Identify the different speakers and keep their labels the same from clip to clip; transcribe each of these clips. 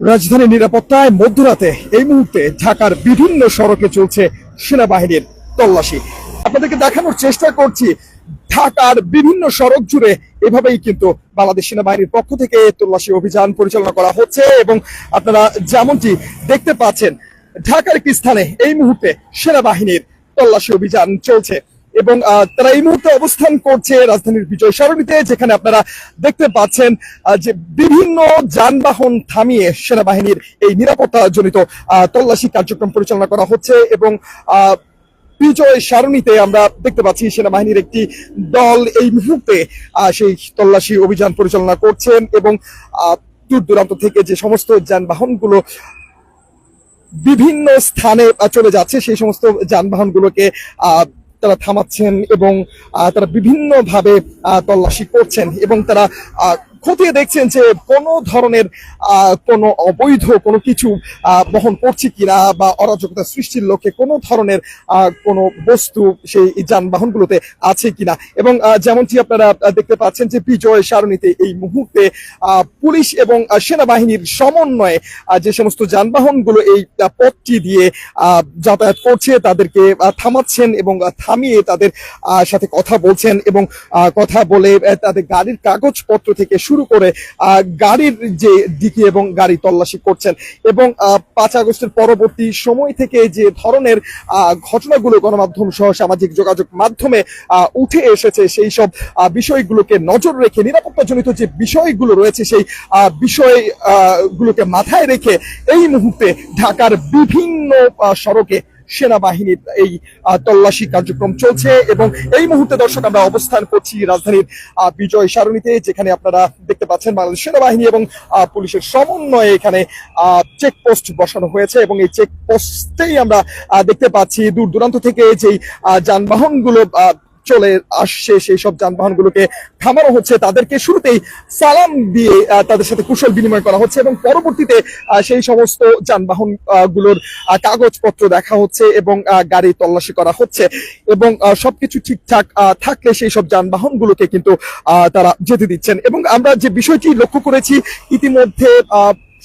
Speaker 1: রাজধানীর নিরাপত্তায় মধ্যরাতে এই মুহূর্তে ঢাকার বিভিন্ন সড়কে চলছে সেনাবাহিনীর তল্লাশি। আপনাদেরকে দেখানোর চেষ্টা করছি, ঢাকার বিভিন্ন সড়ক জুড়ে এভাবেই কিন্তু বাংলাদেশ সেনাবাহিনীর পক্ষ থেকে তল্লাশি অভিযান পরিচালনা করা হচ্ছে এবং আপনারা যেমনটি দেখতে পাচ্ছেন, ঢাকার একটি স্থানে এই মুহূর্তে সেনাবাহিনীর তল্লাশি অভিযান চলছে। এবং তারা এই মুহূর্তে অবস্থান করছে রাজধানীর বিজয় সরণিতে যেখানে আপনারা দেখতে পাচ্ছেন যে বিভিন্ন যানবাহন থামিয়ে সেনাবাহিনীর এই নিরাপত্তা জনিত তল্লাশি কার্যক্রম পরিচালনা করা হচ্ছে এবং বিজয় সারণীতে আমরা দেখতে পাচ্ছি সেনাবাহিনীর একটি দল এই মুহূর্তে সেই তল্লাশি অভিযান পরিচালনা করছেন এবং দূর দূরান্ত থেকে যে সমস্ত যানবাহনগুলো বিভিন্ন স্থানে চলে যাচ্ছে সেই সমস্ত যানবাহনগুলোকে আহ, তারা থামাচ্ছেন এবং তারা বিভিন্নভাবে তল্লাশি করছেন এবং তারা খতিয়ে দেখছেন যে কোনো ধরনের কোনো অবৈধ কোনো কিছু বহন করছে কিনা বা অরাজকতা সৃষ্টির লক্ষ্যে কোনো ধরনের কোনো বস্তু সেই যানবাহনগুলোতে আছে কিনা। এবং যেমনটি আপনারা দেখতে পাচ্ছেন যে বিজয় সারণীতে এই মুহূর্তে পুলিশ এবং সেনাবাহিনীর সমন্বয়ে যে সমস্ত যানবাহনগুলো এই পথটি দিয়ে যাতায়াত করছে, তাদেরকে থামাচ্ছেন এবং থামিয়ে তাদের সাথে কথা বলছেন এবং কথা বলে তাদের গাড়ির কাগজপত্র থেকে শুরু করে গাড়ির যে দিকে এবং গাড়ি তল্লাশি করছেন। এবং পাঁচ আগস্টের পরবর্তী সময় থেকে যে ধরনের ঘটনাগুলো গণমাধ্যম সহ সামাজিক যোগাযোগ মাধ্যমে উঠে এসেছে সেই সব বিষয়গুলোকে নজর রেখে নিরাপত্তাজনিত যে বিষয়গুলো রয়েছে সেই আহ, বিষয় আহ, গুলোকে মাথায় রেখে এই মুহূর্তে ঢাকার বিভিন্ন সড়কে সেনাবাহিনীর এই তল্লাশি কার্যক্রম চলছে এবং এই মুহূর্তে দর্শক আমরা অবস্থান করছি রাজধানীর বিজয় সারণীতে যেখানে আপনারা দেখতে পাচ্ছেন বাংলাদেশ সেনাবাহিনী এবং পুলিশের সমন্বয়ে এখানে চেকপোস্ট বসানো হয়েছে এবং এই চেকপোস্টেই আমরা দেখতে পাচ্ছি দূর দূরান্ত থেকে যেই যানবাহনগুলো চলে আসছে সেই সব যানবাহনগুলোকে থামানো হচ্ছে। তাদেরকে শুরুতেই সালাম দিয়ে তাদের সাথে কুশল বিনিময় করা হচ্ছে এবং পরবর্তীতে সেই সমস্ত যানবাহনগুলোর কাগজপত্র দেখা হচ্ছে এবং গাড়ি তল্লাশি করা হচ্ছে এবং সবকিছু ঠিকঠাক থাকলে সেই সব যানবাহনগুলোকে কিন্তু আহ, তারা যেতে দিচ্ছেন। এবং আমরা যে বিষয়টি লক্ষ্য করেছি ইতিমধ্যে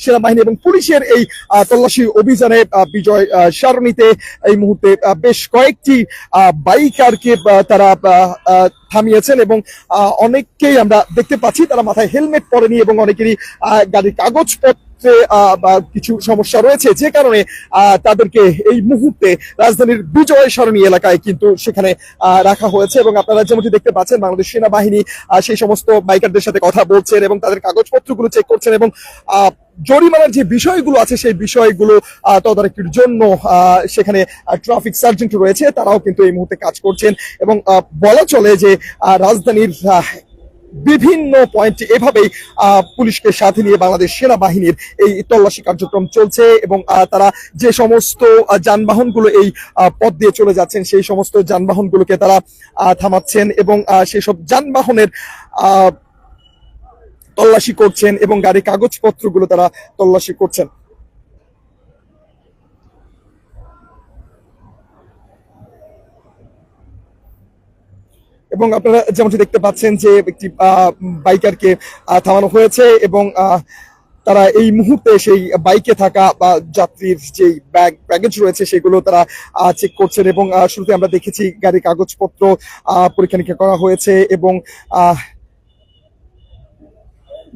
Speaker 1: সেনাবাহিনী এবং পুলিশের এই তল্লাশি অভিযানে বিজয় সারণীতে এই মুহূর্তে বেশ কয়েকটি বাইকারকে তারা থামিয়েছেন এবং অনেককেই আমরা দেখতে পাচ্ছি। তারা মাথায় হেলমেট পরেনি এবং অনেকেরই গাড়ির কাগজপত্রে বা কিছু সমস্যা রয়েছে, যে কারণে তাদেরকে এই মুহূর্তে রাজধানীর বিজয় সরণী এলাকায় কিন্তু সেখানে রাখা হয়েছে এবং আপনারা যেমনটি দেখতে পাচ্ছেন, বাংলাদেশ সেনাবাহিনী সেই সমস্ত বাইকারদের সাথে কথা বলছেন এবং তাদের কাগজপত্রগুলো চেক করছেন এবং জরিমানার যে বিষয়গুলো আছে, সেই বিষয়গুলো তদারকির জন্য সেখানে ট্রাফিক সার্জেন্ট রয়েছে, তারাও কিন্তু এই মুহূর্তে কাজ করছেন এবং বলা চলে যে রাজধানীর বিভিন্ন পয়েন্টে এভাবেই পুলিশকে সাথে নিয়ে বাংলাদেশ সেনাবাহিনীর এই তল্লাশি কার্যক্রম চলছে এবং তারা যে সমস্ত যানবাহনগুলো এই পথ দিয়ে চলে যাচ্ছেন, সেই সমস্ত যানবাহনগুলোকে তারা থামাচ্ছেন এবং সেসব যানবাহনের তল্লাশি করছেন এবং গাড়ির কাগজপত্রগুলো তারা তল্লাশি করছেন। এবং আপনারা যেমনটি দেখতে পাচ্ছেন যে একটি বাইকারকে থামানো হয়েছে এবং তারা এই মুহূর্তে সেই বাইকে থাকা, বা যাত্রীর যে ব্যাগ, ব্যাগেজ রয়েছে সেগুলো তারা চেক করছেন এবং শুরুতে আমরা দেখেছি গাড়ির কাগজপত্র পরীক্ষা নিরীক্ষা করা হয়েছে এবং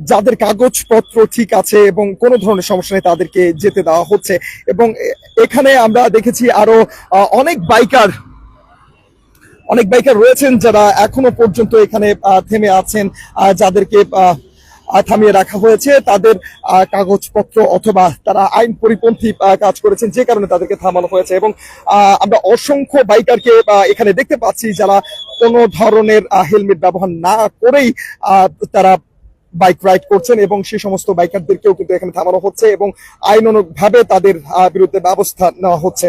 Speaker 1: যাদের কাগজপত্র ঠিক আছে এবং কোনো ধরনের সমস্যা নেই তাদেরকে যেতে দেওয়া হচ্ছে এবং এখানে আমরা দেখেছি আরও অনেক বাইকার অনেক বাইকার রয়েছেন যারা এখনও পর্যন্ত এখানে থেমে আছেন যাদেরকে থামিয়ে রাখা হয়েছে। তাদের কাগজপত্র অথবা তারা আইন পরিপন্থী কাজ করেছেন যে কারণে তাদেরকে থামানো হয়েছে এবং আমরা অসংখ্য বাইকারকে এখানে দেখতে পাচ্ছি যারা কোনো ধরনের হেলমেট ব্যবহার না করেই তারা বাইক রাইড করছেন এবং সেই সমস্ত বাইকারদেরকেও কিন্তু এখানে থামানো হচ্ছে এবং আইনানুগ ভাবে তাদের বিরুদ্ধে ব্যবস্থা নেওয়া হচ্ছে।